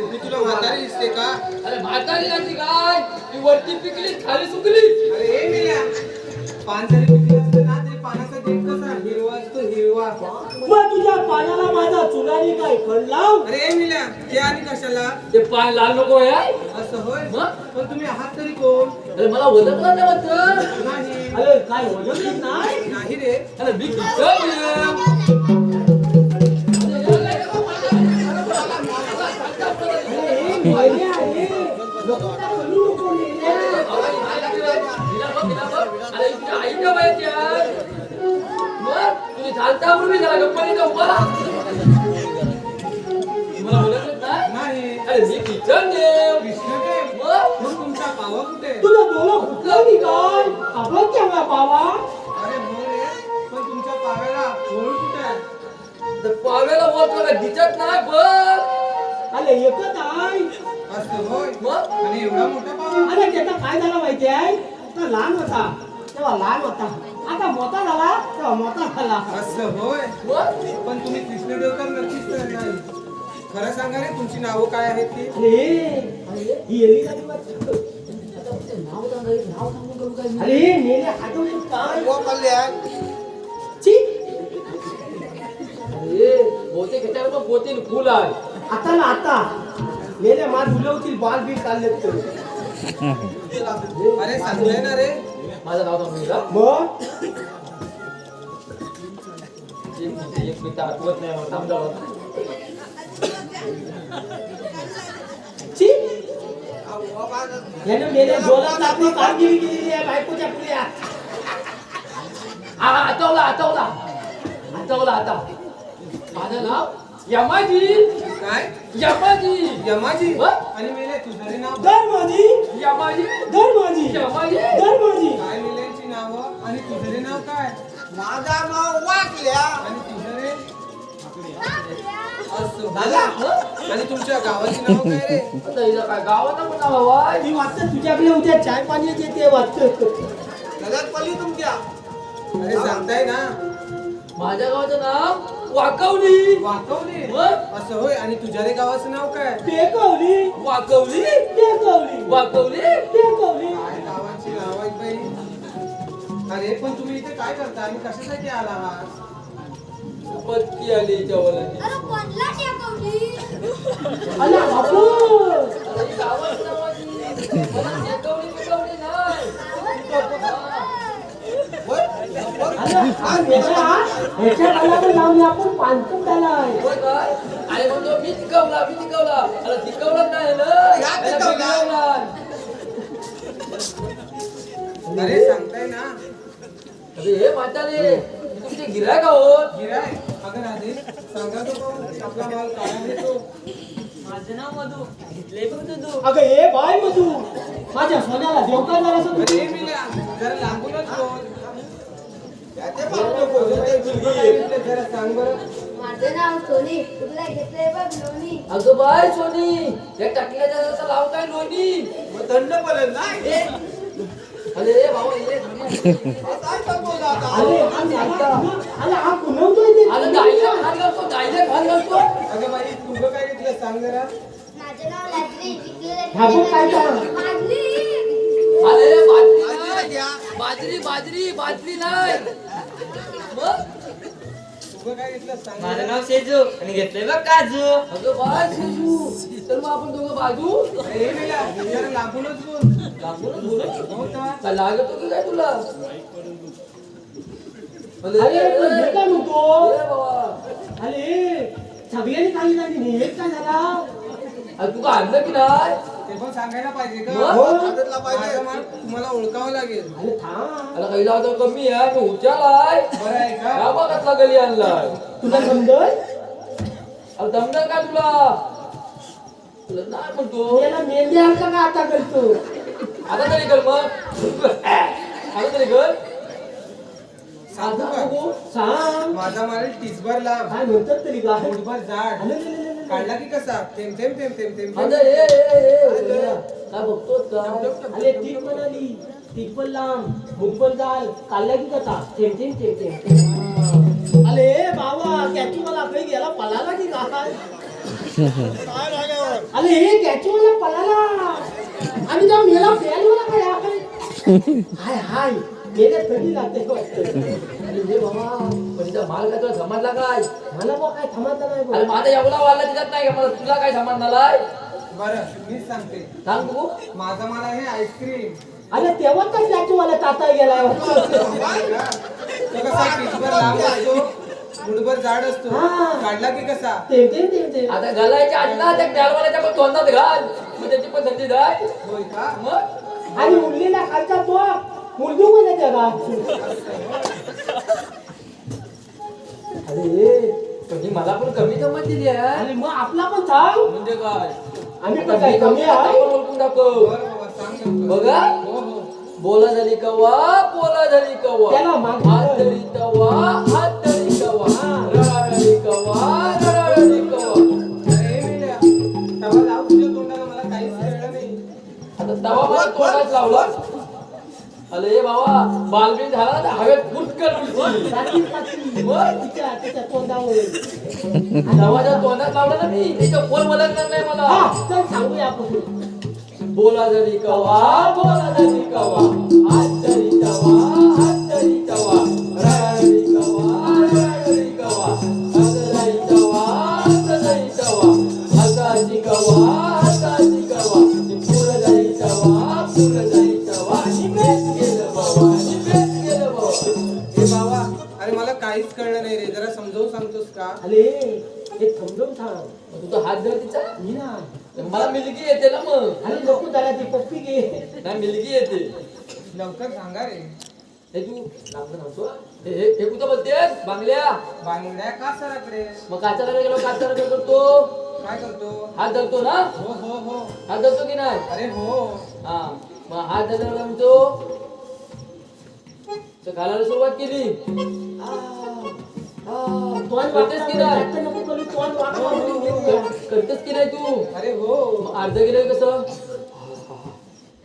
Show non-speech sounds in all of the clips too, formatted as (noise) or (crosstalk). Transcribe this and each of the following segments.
मी तुला म्हातारी दिसते का? अरे म्हातारी लागली काय? ती वरती पिकली खाली सुकली. अरे ए मेल्या पान जरी पिकलं असतं ना तरी पानाचा देठ कसा हिरवा असतो हिरवा. मग तुझ्या पाण्याला माझा चुलानी काय लाव. अरे ए मेल्या ते आणि कशाला? ते पाय लाल नको आहे असं होय? मग? पण तुम्ही आहात तरी कोण? अरे मला ओळखलं नाही वाटत. नाही. अरे काय ओळखत नाही? नाही रे. अरे मी किती पाव्याला होळ कुठे तर दिसत नाही बघ. अरे एकच आहे असं होय. मग? आणि एवढा मोठा पावा अरे त्याचा काय झाला माहिती आहे? तो लहान होता. तेव्हा लहान होता. आता मोठा झाला तेव्हा मोठा झाला. असं होय. मग? पण तुम्ही कृष्णदेवकर नक्कीच तर नाही. खरं सांगा रे तुमची नावं काय आहेत ती? अरे ही एली का? नाव सांगा नाव सांगून करू काय? मी? अरे मेले आठवतो काय छी अरे बहुतेक ह्याच्यावर पण पोते फुल आहे. आता ना आता. मेले मार बुलवतील बाल बी चालले अरे सांगतोय ना रे. माझं नाव मग? एक एक मिनिट आठवत नाही मला थांब जरा. छी याने मेले डोळ्यात आपली कामगिरी केलेली आहे बायकोच्या पुढे हा आठवला आठवला. आठवला आता. माझं नाव यमाजी. काय? यमाजी. यमाजी. व? आणि मेले तुझं रे नाव धर माझी यमाजी. धर माझी यमाजी. धर माझी काय मेल्यांची नावं? आणि तुझं रे नाव काय? माझा नाव वाकल्या. आणि तुझं रे असं. दादा होय. हं? आणि तुमच्या गावाची नाव काय रे? आता हिला काय गावाचं पण नाव ती वाटतं तुझ्याकडे उद्या चाय पाणी येते वाटतं नगद पल्ली तुमच्या. अरे सांगताय ना. माझ्या गावाचं नाव? वाकवली. वाकवली? मग? असं होय? आणि तुझ्या रे गावाचं नाव काय? टेकवली. वाकवली? टेकवली. वाकवली? टेकवली. काय गावाची नाव आहेत बाई. अरे पण तुम्ही इथे काय करता? आणि कशासाठी आला आहात पत्ती आली याच्यावर अरे कोणला टेकवली? (laughs) अला बापू अरे ही गावाची नावाची. (laughs) मला टेकवली बिकवली नाही. अरे हा मेला ह्याच्या नावाचं नाव मी आपण पानसट झालाय अरे म्हणतो मी टिकवला मी अरे नाही ना या अरे सांगताय ना अरे हे म्हातारे तुमचे गिरायक आहोत गिराय अगं राधे सांगा तो आपला माल काय देतो माझं नाव मधू घेतलंय बघ तू अगं हे बाय मधू. माझ्या सोन्याला देवकार झाला जरा अगं बाय सोनी या टाकल्याच्या जसं लाव काय लोणी मग थंड पडेल नाही अरे भाऊ ये काय सांगतो आता अरे हा मेला अरे हा कुणवतोय ते अरे गायला खात घालतो गायला खात घालतो अगं बाई तुझं काय घेतलं सांग जरा माझं नाव लाजरी विकलेलं हा बघ काय ठेलेलं. झालं. माजली अरे बाजरी बाजरी बाजरी बाजरी नाही माझं. नाव सेजू. आणि घेतलंय बघ काजू. अगं शिजू तर मग आपण दोघं बाजू? लांबूनच बोल. बोलू? हो का? लागत की काय तुला? अरे पण हे काय म्हणतो? अरे सगळ्यांनी सांगितलं नाही हेच काय झाला? अरे तू काय आणलं की नाही? ते पण सांगायला पाहिजे का? हो. सांगितलं पाहिजे. माझा माल तुम्हाला ओळखावं लागेल. अरे थांब. अरे कमी आहे बरं का? या गली आणलाय. तुला समजल? अरे दमणार का तुला? तुला नाही म्हणतो. याला मेंदी का आता करतो? आता तरी कर मग. आता तरी कर. सांगू का? बघू. सांग. माझा माल टिचभर लांब काय म्हणतात तरी काय फुटभर जाड अरे, अरे, अरे, अरे. काढला की कसा? थेंब थेंब थेंब थेंब थेंब आता थेंब. ए ए ए ए, काय बघतोस का अरे टीक पण आली. टीक पण लांब. मुख पण जाल. काढल्या की कसा? थेंब थेंब थेंब थेंब अरे बाबा त्याची मला काही गेला पळाला की काय? अरे हे त्याची मला पळाला. आणि त्या मेला प्यायला मला काय आहे? हाय हाय. मेल्या थंडी लागते वाटतं. अरे बाबा. पण तिचा माल काय तुला समजला काय? मला काय थांबत नाही बघ. अरे माझा एवढा वाढला तिच्यात नाही का? मला तुला काय समजणार बरं मीच सांगते. सांग माझा मला हे आईस्क्रीम. अरे तेव्हा तर त्याची मला ताता गेलाय. (laughs) तो कसा पिठभर लांब असतो? मुठभर जाड असतो. हा. काढला की कसा? ते ते ते ते आता घालायच्या आधी ना त्या पण तोंडात घाल. मग त्याची पण थंडी जाय होय का? मग? आणि उरलेला खालचा तो. मुलगी मध्ये त्याला अरे म्हणजे मला पण कमी जमत दिली आहे आणि मग आपला पण सांग म्हणजे काय? आम्ही पण काय कमी आहे. पण ओळखून दाखव. बरं बाबा सांग लवकर. बघा. बोला झाली कवा बोला झाली कवा. त्याला मागे हात धरी. तवा हात धरी कवा रडारडी कवा रडारडी कवा. अरे मेल्या, तवा लाव तुझ्या तोंडाला मला काहीच कळलं नाही. आता तवा मला तोंडात लावला. अरे बाबा बालबीन झाला तर हवेत फुटकर तवाच्या तोंडात लावला ना मी त्याच्या फोन मलकणार नाही मला. सांगूया बोला जरी कवा बोला जरी कवा. अरे हे समजून सांग तुझा हात जर तिचा. मी ना. मला मुलगी येते ना मग. आणि नको त्याला ती पप्पी घे. नाही मुलगी येते. लवकर सांगा रे. हे तू लांब नव्हतो हे हे- हे कुठं बोलतेस? बांगल्या बांगड्या का सराकडे? मग काचाला गेलो काचाला काय करतो? काय करतो? हात धरतो ना? हो हो हो. हात धरतो की नाही? अरे हो. हा मग हात काय म्हणतो तर घालायला सुरुवात केली. करतेस की नाही करतेस की तू. अरे हो. अर्ध गेलं कसं?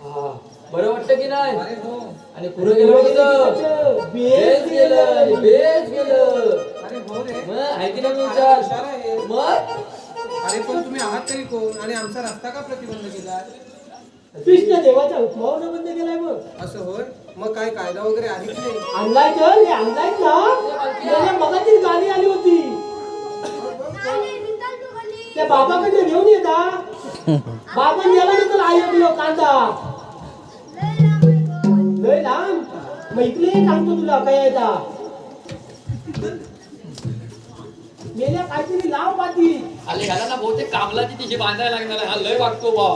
हा. बरं वाटतं की नाही? अरे हो. आणि पुढे गेलो कसं बेस गेलं आणि बेस गेलं. अरे हो रे. मग आहे की नाही अरे विचार हुशार आहे. मग? अरे पण तुम्ही आहात तरी कोण? आणि आमचा रस्ता का प्रतिबंध केला? कृष्ण देवाच्या हुकमावर बंद केलाय मग असं होय? मग काय कायदा वगैरे आहे की नाही? आणलाय तर हे आणलाय ना. त्याला मगाचीच गाडी आली होती. त्या बाबाकडे घेऊन येता बाबा नेला तर आई आपलं कांदा. लय लांब. मग इकडे सांगतो तुला काय येता मेल्या काहीतरी लाव पाती आले घाला ना बहुतेक कामलाची तिची बांधायला लागणार आहे. हा लय वागतो बा.